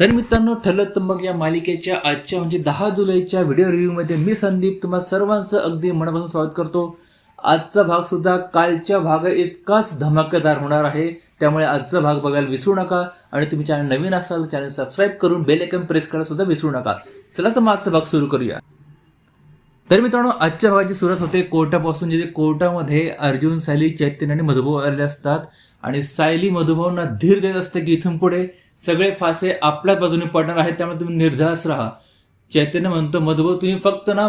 तर मित्रांनो ठरलं तर मग या मालिकेच्या आजच्या म्हणजे दहा जुलैच्या व्हिडिओ रिव्ह्यूमध्ये मी संदीप तुम्हा सर्वांचं अगदी मनापासून स्वागत करतो. आजचा भाग सुद्धा कालच्या भागा इतकाच धमाकेदार होणार आहे. त्यामुळे आजचा भाग बघायला विसरू नका आणि तुम्ही चॅनल नवीन असाल तर चॅनल सबस्क्राईब करून बेल आयकन प्रेस करायला सुद्धा विसरू नका. चला तर मग आजचा भाग सुरू करूया. तर मित्रांनो आजच्या भागाची सुरुवात होते कोर्टापासून जिथे कोर्टामध्ये अर्जुन सायली चैतन्य आणि मधुभाऊ आलेले असतात. आणि सायली मधुभाऊंना धीर देत असते की इथून पुढे. सगळे फासे आपल्या बाजूने पडणार आहेत त्यामुळे तुम्ही निर्धास राहा. चैतन्य म्हणतो मधुभाऊ तुम्ही फक्त ना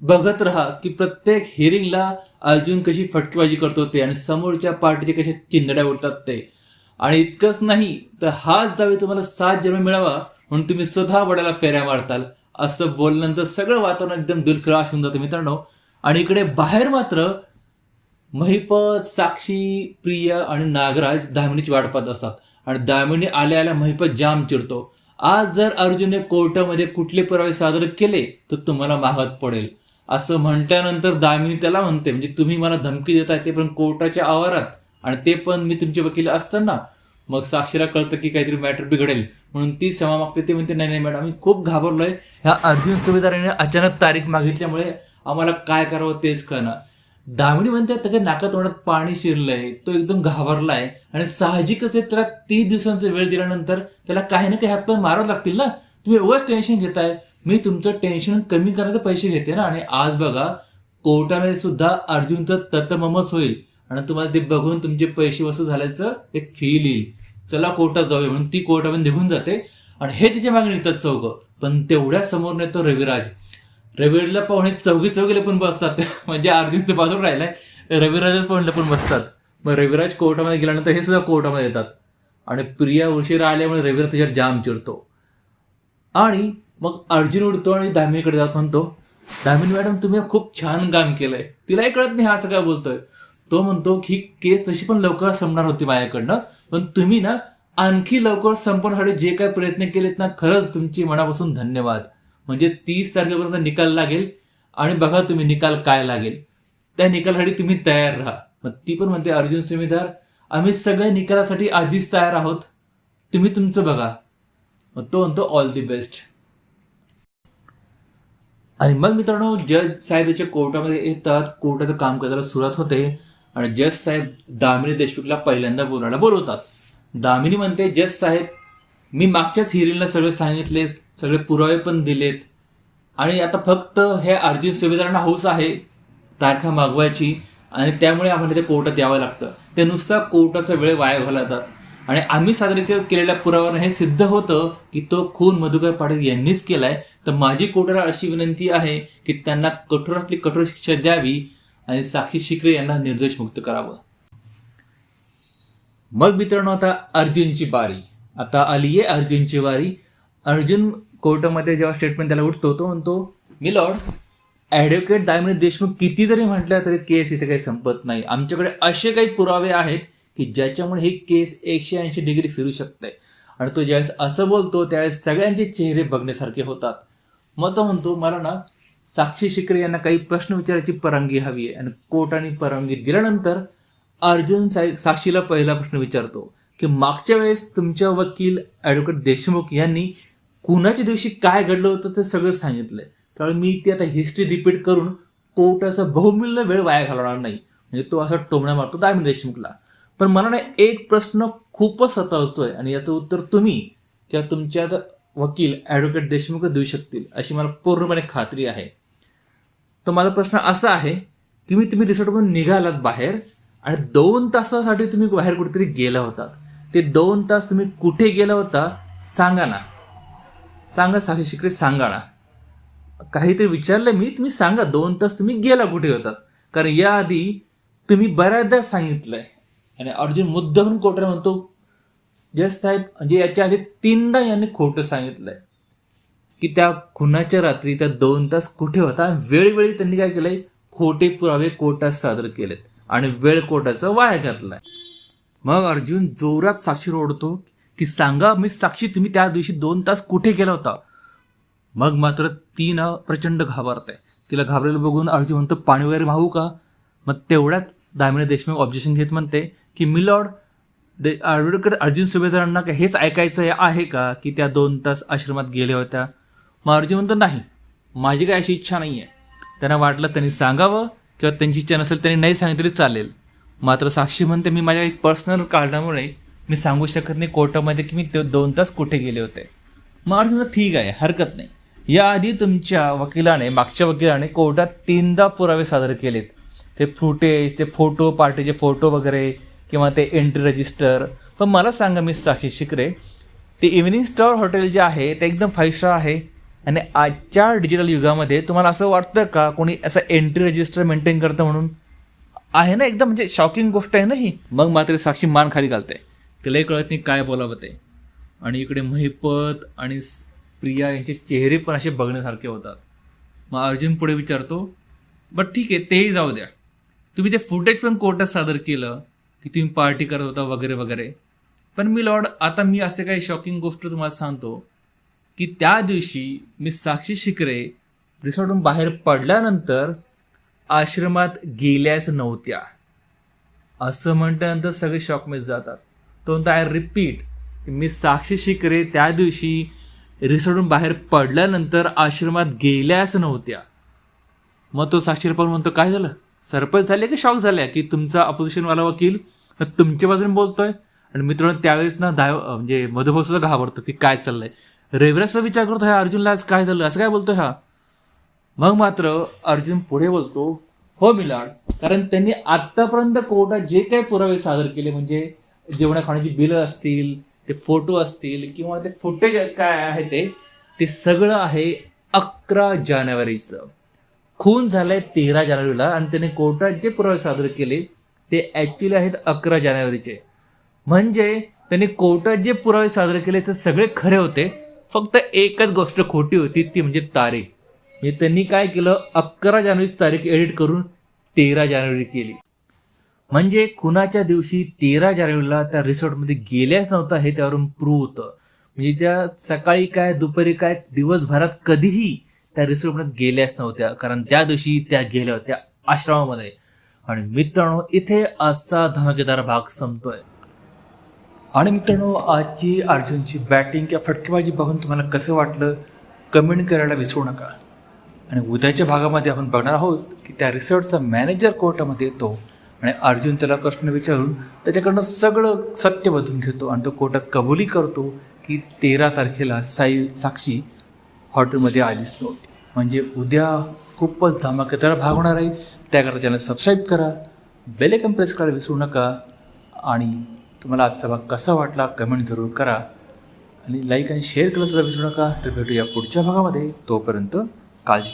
बघत राहा की प्रत्येक हिअरिंगला अर्जुन कशी फटकेबाजी करतो ते आणि समोरच्या पार्टीचे कशा चिंदड्या उडतात ते. आणि इतकंच नाही तर हाच जावे तुम्हाला सात जन्म मिळावा म्हणून तुम्ही स्वतः वडाला फेऱ्या मारताल. असं बोलल्यानंतर सगळं वातावरण एकदम दिलखुलास होऊन जातं मित्रांनो. आणि इकडे बाहेर मात्र महिपत साक्षी प्रिया आणि नागराज दामिनीची वाट पाहत असतात. आणि दामिनी आल्या आल्या महिपत जाम चिरतो आज जर अर्जुनने कोर्टामध्ये कुठले पुरावे सादर केले तर तुम्हाला मागात पडेल. असं म्हटल्यानंतर दामिनी त्याला म्हणते म्हणजे तुम्ही मला धमकी देताय ते पण कोर्टाच्या आवारात आणि ते पण मी तुमचे वकील असताना. मग साक्षीला कळतं की काहीतरी मॅटर बिघडेल. म्हणून ती क्षमा मागते ते म्हणते नाही नाही मॅडम मी खूप घाबरलोय. ह्या अर्जुन सुभेदाराने अचानक तारीख मागितल्यामुळे आम्हाला काय करावं तेच कळणार. दामिनी म्हणते त्याच्या नाका तोंडात पाणी शिरलंय. तो एकदम घाबरलाय. आणि साहजिकच आहे त्याला तीस दिवसांचा वेळ दिल्यानंतर त्याला काही ना काही हातपाय मारावं लागतील ना? तुम्ही एवढंच टेन्शन घेताय. मी तुमचं टेन्शन कमी करण्याचे पैसे घेते ना? आणि आज बघा कोर्टामध्ये सुद्धा अर्जुनचं तत्ममच होईल. आणि तुम्हाला ते बघून तुमचे पैसे वसूल झाल्याचं एक फील येईल. चला कोर्टात जाऊया. म्हणून ती कोर्टामध्ये निघून जाते. आणि हे तिच्यामागे नेतात चौघ. पण तेवढ्या समोर नेतो रविराज. रविवारीला पाहुणे चौघी चौघीला पण बसतात. म्हणजे अर्जुन ते बाजूला राहिलाय. रविराजच पाहुणे पण बसतात. मग रविराज कोर्टामध्ये गेल्यानंतर हे सुद्धा कोर्टामध्ये येतात. आणि प्रिया उशिरा आल्यामुळे रविराज त्याच्यावर जाम चिरतो आणि मग अर्जुन उडतो आणि दामिनीकडे जात म्हणतो दामिनी मॅडम तुम्ही खूप छान काम केलंय. तिलाही कळत नाही हा काय बोलतोय. तो म्हणतो की केस तशी पण लवकर संपणार होती माझ्याकडनं. पण तुम्ही ना आणखी लवकर संपवण्यासाठी जे काय प्रयत्न केलेत ना खरंच तुमची मनापासून धन्यवाद. म्हणजे तीस तारखेपर्यंत निकाल लागेल आणि बघा तुम्ही निकाल काय लागेल. त्या निकालासाठी तुम्ही तयार राहा. मग ती पण म्हणते अर्जुन सुमेदार आम्ही सगळ्या निकालासाठी आधीच तयार आहोत. तुम्ही तुमचं बघा. मग तो म्हणतो ऑल दी बेस्ट आणि मग मित्रांनो जज साहेब याच्या कोर्टामध्ये येतात. कोर्टाचं काम करायला सुरुवात होते आणि जज साहेब दामिनी देशमुखला पहिल्यांदा बोलायला बोलवतात. दामिनी म्हणते जज साहेब मी मागच्याच हिरिंगला सगळे सांगितले सगळे पुरावे पण दिलेत. आणि आता फक्त हे अर्जुन सुभेदारांना हौस आहे तारखा मागवायची आणि त्यामुळे आम्हाला ते कोर्टात यावं लागतं. ते नुसता कोर्टाचा वेळ वाया घालवतात. आणि आम्ही सादर केलेल्या पुराव्यावर हे सिद्ध होतं की तो खून मधुकर पाटील यांनीच केलाय. तर माझी कोर्टाला अशी विनंती आहे की त्यांना कठोरातली कठोर शिक्षा द्यावी आणि साक्षी शिकरे यांना निर्दोष मुक्त करावं. मग मित्रांनो आता अर्जुनची बारी. आता आली आहे अर्जुनची वारी अर्जुन कोर्टामध्ये जेव्हा स्टेटमेंट त्याला उठतो तो म्हणतो my lord advocate Damini Deshmukh किती जरी म्हटलं तरी केस इथे काही संपत नाही. आमच्याकडे असे काही पुरावे आहेत की ज्याच्यामुळे ही केस एकशे ऐंशी डिग्री फिरू शकते. आणि तो ज्यावेळेस असं बोलतो त्यावेळेस सगळ्यांचे चेहरे बघण्यासारखे होतात. मग तो म्हणतो मला ना साक्षी शिकरे यांना काही प्रश्न विचारायची परवानगी हवी आहे. आणि कोर्टाने परवानगी दिल्यानंतर अर्जुन साई साक्षीला पहिला प्रश्न विचारतो. की मागच्या वेळेस तुमच्या वकील ॲडव्होकेट देशमुख यांनी कुणाच्या दिवशी काय घडलं होतं ते सगळं सांगितलंय. त्यामुळे मी ती आता हिस्ट्री रिपीट करून कोर्टाचा बहुमूल्य वेळ वाया घालवणार नाही. म्हणजे तो असा टोमणा मारतो दामिन देशमुखला. पण मला ना एक प्रश्न खूपच सतावतोय आणि याचं उत्तर तुम्ही किंवा तुमच्या वकील ॲडव्होकेट देशमुख देऊ शकतील अशी मला पूर्णपणे खात्री आहे. तर माझा प्रश्न असा आहे की मी तुम्ही रिसॉर्टमधून निघालात बाहेर आणि दोन तासासाठी तुम्ही बाहेर कुठेतरी गेला होतात. ते दोन तास तुम्ही कुठे गेला होता सांगा ना. सांगा साक्षी शिकरे सांगा ना. काहीतरी विचारलं मी तुम्ही सांगा दोन तास तुम्ही गेला कुठे होता? कारण याआधी तुम्ही बऱ्याचदा सांगितलंय. आणि अर्जुन मुद्दाहून कोटर म्हणतो? जस साहेब म्हणजे याच्या आधी तीनदा यांनी खोटं सांगितलंय. की त्या खुनाच्या रात्री त्या दोन तास कुठे होता? वेळोवेळी त्यांनी काय केलंय? खोटे पुरावे कोर्टात सादर केलेत. आणि वेळ कोर्टाचा वाया घातलाय. मग अर्जुन जोरात साक्षी ओढतो की सांगा मी साक्षी तुम्ही त्या दिवशी दोन तास कुठे गेला होता? मग मात्र ती ना प्रचंड घाबरते. तिला घाबरलेलं बघून अर्जुन म्हणतो पाणी वगैरे वाहू का? मग तेवढ्यात दामिनी देशमुख ऑब्जेक्शन घेत म्हणते की मी लॉर्ड दे ॲडव्होकेट अर्जुन सुभेदारांना का हेच ऐकायचं आहे का की त्या दोन तास आश्रमात गेल्या होत्या? मग अर्जुन म्हणतो नाही माझी काय अशी इच्छा नाही आहे त्यांना वाटलं त्यांनी सांगावं किंवा त्यांची इच्छा नसेल त्यांनी नाही सांगितली तरी चालेल. मात्र साक्षी म्हणते मी माझ्या एक पर्सनल कारणामुळे मी सांगू शकत नाही कोर्टामध्ये की मी ते दोन तास कुठे गेले होते. मग अर्जुन ठीक आहे हरकत नाही. याआधी तुमच्या वकिलाने मागच्या वकिलाने कोर्टात तीनदा पुरावे सादर केलेत. ते फुटेज ते फोटो पार्टीचे फोटो वगैरे किंवा ते एंट्री रजिस्टर पण मला सांगा मी साक्षी शिकरे ते इव्हनिंग स्टार हॉटेल जे आहे ते एकदम फाईव्ह स्टार आहे. आणि आजच्या डिजिटल युगामध्ये तुम्हाला असं वाटतं का कोणी असं एंट्री रजिस्टर मेंटेन करतं म्हणून? आहे ना एकदम म्हणजे शॉकिंग गोष्ट आहे ना ही. मग मात्र साक्षी मान खाली घालते. तिलाही कळत नाही काय बोलावं ते आणि इकडे महिपत आणि प्रिया यांचे चेहरे पण असे बघण्यासारखे होतात. मग अर्जुन पुढे विचारतो बट ठीक आहे तेही जाऊ द्या. तुम्ही ते फुटेज पण कोर्टात सादर केलं की तुम्ही पार्टी करत होता वगैरे वगैरे. पण मी लॉर्ड आता मी असे काही शॉकिंग गोष्ट तुम्हाला सांगतो की त्या दिवशी मी साक्षी शिकरे रिसॉर्टून बाहेर पडल्यानंतर आश्रमात गेल्याच नव्हत्या. असं म्हटल्यानंतर सगळे शॉकमध्ये जातात. तो म्हणतो आय रिपीट मी साक्षी शिकरे त्या दिवशी रिसॉर्टून बाहेर पडल्यानंतर आश्रमात गेल्याच नव्हत्या. मग तो साक्षीर पाहून म्हणतो काय झालं? सरप्राईज झाले की शॉक झाल्या की तुमचा अपोजिशनवाला वकील तुमच्या बाजूने बोलतोय? आणि मित्रांनो त्यावेळेस ना धाव म्हणजे मधुभाव सुद्धा घाबरतो की काय चाललंय. रविराचा विचार करतो ह्या अर्जुनला आज काय झालं? असं काय बोलतोय हा? मग मात्र अर्जुन पुढे बोलतो हो मिलाड. कारण त्यांनी आत्तापर्यंत कोर्टात जे काही पुरावे सादर केले म्हणजे जेवणा खाण्याची बिलं असतील ते फोटो असतील किंवा ते फुटेज काय आहे ते ते सगळं आहे अकरा जानेवारीचं. खून झालंय तेरा जानेवारीला आणि त्याने कोर्टात जे पुरावे सादर केले ते ॲक्च्युली आहेत अकरा जानेवारीचे. म्हणजे त्यांनी कोर्टात जे पुरावे सादर केले ते सगळे खरे होते. फक्त एकच गोष्ट खोटी होती ती म्हणजे तारीख. म्हणजे त्यांनी काय केलं? अकरा जानेवारीची तारीख एडिट करून तेरा जानेवारी केली. म्हणजे खुनाच्या दिवशी तेरा जानेवारीला त्या रिसॉर्टमध्ये गेल्याच नव्हता हे त्यावरून प्रूव्ह होतं. म्हणजे त्या सकाळी काय दुपारी काय दिवसभरात कधीही त्या रिसॉर्टमध्ये गेल्याच नव्हत्या. कारण त्या दिवशी त्या गेल्या होत्या आश्रमामध्ये. आणि मित्रांनो इथे आजचा धमाकेदार भाग संपतोय. आणि मित्रांनो आजची अर्जुनची बॅटिंग किंवा फटकेबाजी बघून तुम्हाला कसं वाटलं? कमेंट करायला विसरू नका. आणि उद्याच्या भागामध्ये आपण बघणार आहोत की त्या रिसॉर्टचा मॅनेजर कोर्टामध्ये येतो आणि अर्जुन त्याला प्रश्न विचारून त्याच्याकडनं सगळं सत्य बदलून घेतो आणि तो कोर्टात कबुली करतो की तेरा तारखेला साई साक्षी हॉटेलमध्ये आलीच नव्हती. म्हणजे उद्या खूपच धमाकेदार भाग होणार आहे. त्याकरता चॅनल सबस्क्राईब करा बेल आयकॉन प्रेस करायला विसरू नका आणि तुम्हाला आजचा भाग कसा वाटला कमेंट जरूर करा. आणि लाईक आणि शेअर करायला सुद्धा विसरू नका. तर भेटूया पुढच्या भागामध्ये. तोपर्यंत काळजी